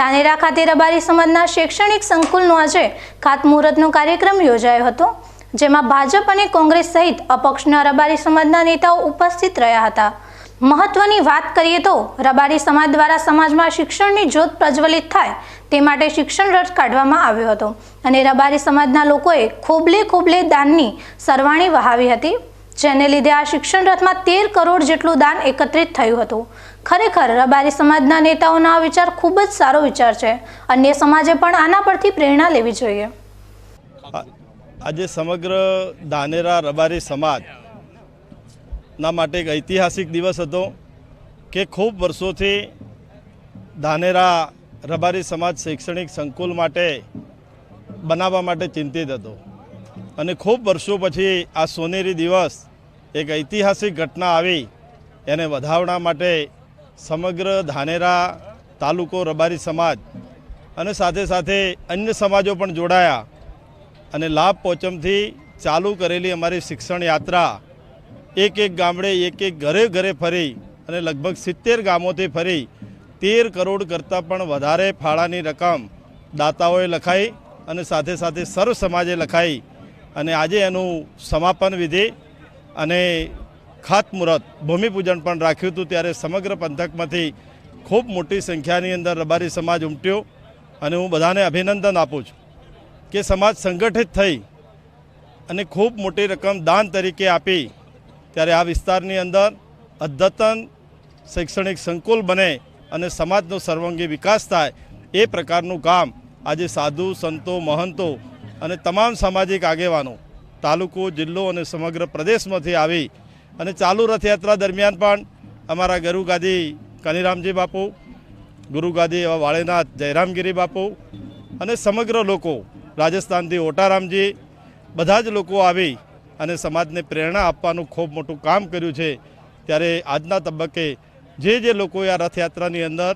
ધાનેરા ખાતે રબારી સમાજના શૈક્ષણિક સંકુલનો આજે ખાતમુહૂર્તનો કાર્યક્રમ યોજાયો હતો, જેમાં ભાજપ અને કોંગ્રેસ સહિત અપક્ષના રબારી સમાજના નેતાઓ ઉપસ્થિત રહ્યા હતા. મહત્વની વાત કરીએ તો, રબારી સમાજ દ્વારા સમાજમાં શિક્ષણની જ્યોત પ્રજ્વલિત થાય તે માટે શિક્ષણ રથ કાઢવામાં આવ્યો હતો અને રબારી સમાજના લોકોએ ખોબલે ખોબલે દાનની સરવાણી વહાવી હતી. જેને લીધે આ શિક્ષણ રથમાં તેર કરોડ જેટલું દાન એકત્રિત થયું હતું. ખરેખર, રબારી સમાજના નેતાઓનો આ વિચાર ખૂબ જ સારો વિચાર છે. અન્ય સમાજે પણ આના પરથી પ્રેરણા લેવી જોઈએ. આજે સમગ્ર ધાનેરા રબારી સમાજ ના માટે એક ઐતિહાસિક દિવસ હતો કે ખૂબ વર્ષોથી ધાનેરા રબારી સમાજ શૈક્ષણિક સંકુલ માટે બનાવવા માટે ચિંતિત હતો. અને ખૂબ વર્ષો પછી આ સોનેરી દિવસ એક ઐતિહાસિક ઘટના આવી. એને વધાવણા માટે સમગ્ર ધાનેરા તાલુકો રબારી સમાજ અને સાથે સાથે અન્ય સમાજો પણ જોડાયા અને લાભ પોચમથી ચાલુ કરેલી અમારી શિક્ષણ યાત્રા એક એક ગામડે, એક એક ઘરે ઘરે ફરી અને લગભગ સિત્તેર ગામોથી ફરી તેર કરોડ કરતાં પણ વધારે ફાળાની રકમ દાતાઓએ લખાઈ અને સાથે સાથે સર્વ સમાજે લખાઈ અને આજે એનું સમાપન વિધિ અને ખાતમુહૂર્ત, ભૂમિપૂજન પણ રાખ્યું હતું ત્યારે સમગ્ર પંથકમાંથી ખૂબ મોટી સંખ્યાની અંદર રબારી સમાજ ઉમટ્યો અને હું બધાને અભિનંદન આપું છું કે સમાજ સંગઠિત થઈ અને ખૂબ મોટી રકમ દાન તરીકે આપી ત્યારે આ વિસ્તારની અંદર અદ્યતન શૈક્ષણિક સંકુલ બને અને સમાજનો સર્વાંગી વિકાસ થાય એ પ્રકારનું કામ આજે સાધુ, સંતો, મહંતો અને તમામ સામાજિક આગેવાનો તાલુકો, જિલ્લો અને સમગ્ર પ્રદેશમાંથી આવી અને ચાલુ રથયાત્રા દરમિયાન પણ અમારા ગરુગાદી કનીરામજી બાપુ ગુરુગાદી એવા વાળેનાથ જયરામગીરી બાપુ અને સમગ્ર લોકો, રાજસ્થાનથી ઓટારામજી, બધા જ લોકો આવી અને સમાજને પ્રેરણા આપવાનું ખૂબ મોટું કામ કર્યું છે. ત્યારે આજના તબક્કે જે જે લોકોએ આ રથયાત્રાની અંદર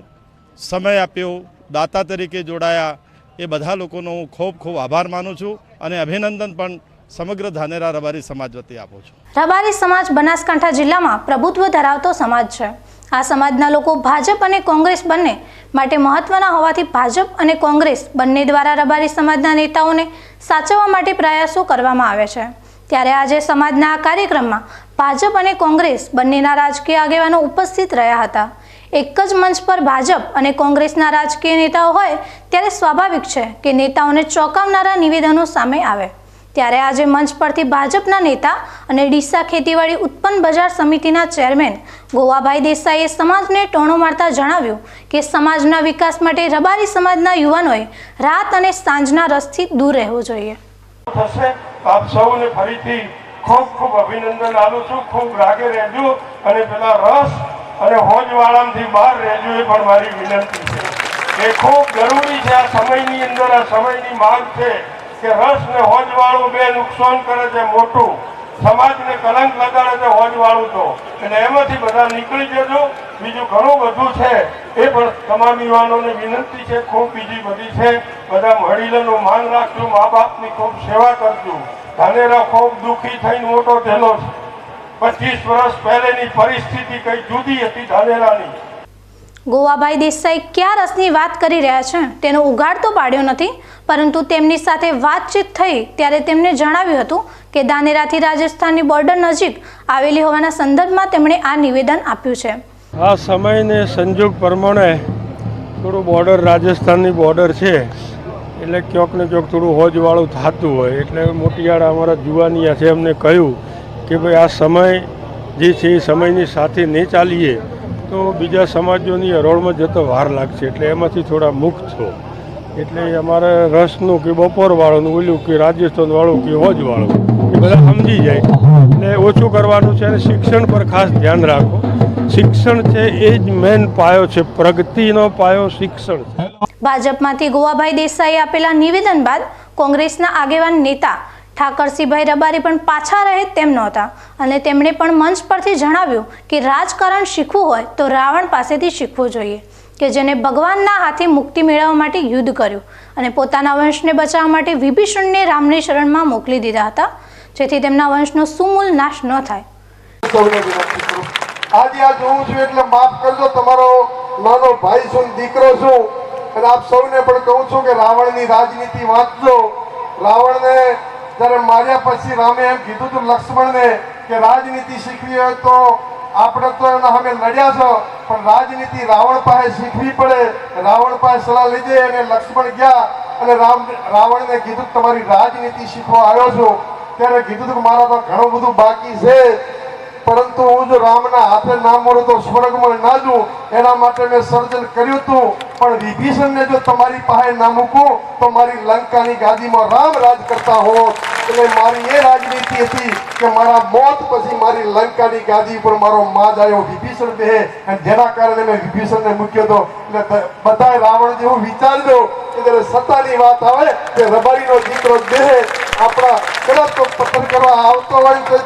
સમય આપ્યો, દાતા તરીકે જોડાયા, એ બધા લોકોનો હું ખૂબ ખૂબ આભાર માનું છું અને અભિનંદન પણ સમગ્ર ધાનેરા રબારી સમાજ વતી આપું છું. રબારી સમાજ બનાસકાંઠા જિલ્લામાં પ્રભુત્વ ધરાવતો સમાજ છે. આ સમાજના લોકો ભાજપ અને કોંગ્રેસ બંને માટે મહત્વના હોવાથી ભાજપ અને કોંગ્રેસ બંને દ્વારા રબારી સમાજના નેતાઓને સાચવવા માટે પ્રયાસો કરવામાં આવે છે. ત્યારે આજે સમાજના આ કાર્યક્રમમાં ભાજપ અને કોંગ્રેસ બંનેના રાજકીય આગેવાનો ઉપસ્થિત રહ્યા હતા. એક જ મંચ પર ભાજપ અને કોંગ્રેસના રાજકીય નેતાઓ હોય ત્યારે સ્વાભાવિક છે કે નેતાઓને ચોંકાવનારા નિવેદનો સામે આવે. ત્યારે આજે મંચ પરથી ભાજપના નેતા અને ડીસા ખેતીવાડી ઉત્પન્ન બજાર સમિતિના ચેરમેન ગોવાભાઈ દેસાઈએ સમાજને ટોણો મારતા જણાવ્યું કે સમાજના વિકાસ માટે રબારી સમાજના યુવાનોએ રાત અને સાંજના રસથી દૂર રહેવું જોઈએ. આપ સૌને ફરીથી ખૂબ ખૂબ અભિનંદન આપું છું. ખૂબ રાગે રહેજો અને પેલા રસ અને હોજવાળામાંથી બહાર રહેજો એ પણ મારી વિનંતી છે. એ ખૂબ જરૂરી છે. આ સમયની અંદર, આ સમયની માંગ છે. કે રસ ને હોજવાળું બે નુકસાન કરે છે, મોટું. સમાજને કલંક લગાડે છે હોજવાળું તો. એટલે એમાંથી બધા નીકળી જજો. બીજું ઘણું બધું છે. એ પણ તમામ યુવાનોને વિનંતી છે. ખૂબ બીજી બધી છે. બધા મળીલેનું માન રાખજો. મા બાપની ખૂબ સેવા કરજો. ધાનેરા ખૂબ દુઃખી થઈને મોટો થયેલો છે. પચીસ વર્ષ પહેલેની પરિસ્થિતિ કઈ જુદી હતી ધાનેરાની? ગોવાભાઈ દેસાઈ કયા રસની વાત કરી રહ્યા છે? તેનો ઉઘાડ તો પાડ્યો નથી, પરંતુ તેમની સાથે વાતચીત થઈ ત્યારે તેમને જણાવ્યું હતું કે દાનેરાથી રાજસ્થાનની બોર્ડર નજીક આવેલી હોવાના સંદર્ભમાં તેમણે આ નિવેદન આપ્યું છે. આ સમયને સંજોગ પ્રમાણે થોડું બોર્ડર રાજસ્થાનની બોર્ડર છે, એટલે ક્યાંક ને ક્યાંક થોડું હોજવાળું થતું હોય. એટલે મોટીયાળા અમારા જુવાનિયા છે એમને કહ્યું કે ભાઈ આ સમય જે છે એ સમયની સાથે નહીં ચાલીએ. તો બીજા સમાજોની હરોળમાં જતો વાર લાગશે, એટલે એમાંથી થોડા મુક્ત છો. એટલે અમારે રસનું કે બપોરવાળું ઓલું કે રાજસ્થાનવાળું કે હોજવાળું, એ બધા સમજી જાય. એટલે ઓછું કરવાનું છે અને શિક્ષણ પર ખાસ ધ્યાન રાખો. શિક્ષણ છે એ જ મેન પાયો છે, પ્રગતિનો પાયો શિક્ષણ છે. ભાજપમાંથી ગોવાભાઈ દેસાઈએ આપેલા નિવેદન બાદ કોંગ્રેસના આગેવાન નેતા ઠાકરસિંહભાઈ રબારી પણ પાછા રહે તેમ નહોતા. અને તેમણે પણ મંચ પરથી જણાવ્યું કે રાજકારણ શીખવું હોય તો રાવણ પાસેથી શીખવું જોઈએ, કે જેને ભગવાનના હાથે મુક્તિ મેળવવા માટે યુદ્ધ કર્યું અને પોતાના વંશને બચાવવા માટે વિભીષણને રામની શરણમાં મોકલી દીધા હતા, જેથી તેમના વંશનો સુમૂલ નાશ ન થાય. આજે આ જોઉં છું એટલે માફ કરજો, તમારો નાનો ભાઈ છું દીકરો છું, અને આપ સૌને પણ કહું છું કે રાવણની રાજનીતિ વાંચજો. રાવણને જ્યારે માર્યા પછી રામે એમ કીધું હતું લક્ષ્મણને કે રાજનીતિ શીખવી હોય તો આપણે તો એના સામે લડ્યા છો, પણ રાજનીતિ રાવણ પાસે શીખવી પડે. રાવણ પાસે સલાહ લીધી અને લક્ષ્મણ ગયા અને રામ રાવણને કીધું તમારી રાજનીતિ શીખવા આવ્યો છું. ત્યારે કીધું હતું કે મારા તો ઘણું બધું બાકી છે. પરંતુ હું જો રામના હાથે ના મળું તો સ્વર્ગમાં ના જઉં એના માટે મેં સર્જન કર્યું હતું. પણ વિભીષણને જો તમારી પાસે ના મૂકું, તો મારી લંકાની ગાદીમાં રામ રાજ કરતા હોત. એટલે મારી એ રાજનીતિ હતી કે મારા મોત પછી મારી લંકાની ગાદી પર મારો માજ આવ્યો વિભીષણ બે. અને જેના કારણે મેં વિભીષણને મૂક્યો હતો. એટલે બધા રાવણ જેવું વિચારજો કે જ્યારે સત્તાની વાત આવે કે રબારીનો દીકરો દેહ. આપણા કદાચ પતન આવતો વાળી કોઈ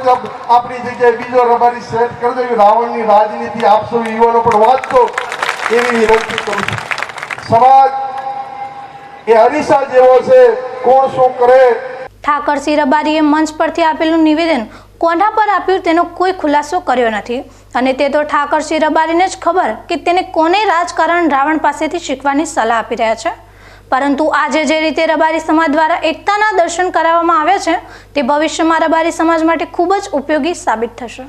આપણી જગ્યાએ બીજો રબારી સેટ કરી દેવી રાવણની રાજનીતિ આપશો યુવાનો પણ વાંચતો એવી વિનંતી કરું છું. સમાજ એ અરીસા જેવો છે. કોણ શું કરે? ઠાકરસિંહ રબારીએ મંચ પરથી આપેલું નિવેદન કોના પર આપ્યું તેનો કોઈ ખુલાસો કર્યો નથી. અને તે તો ઠાકરસિંહ રબારીને જ ખબર કે તેને કોને રાજકારણ રાવણ પાસેથી શીખવાની સલાહ આપી રહ્યા છે. પરંતુ આજે જે રીતે રબારી સમાજ દ્વારા એકતાના દર્શન કરાવવામાં આવ્યા છે, તે ભવિષ્યમાં રબારી સમાજ માટે ખૂબ જ ઉપયોગી સાબિત થશે.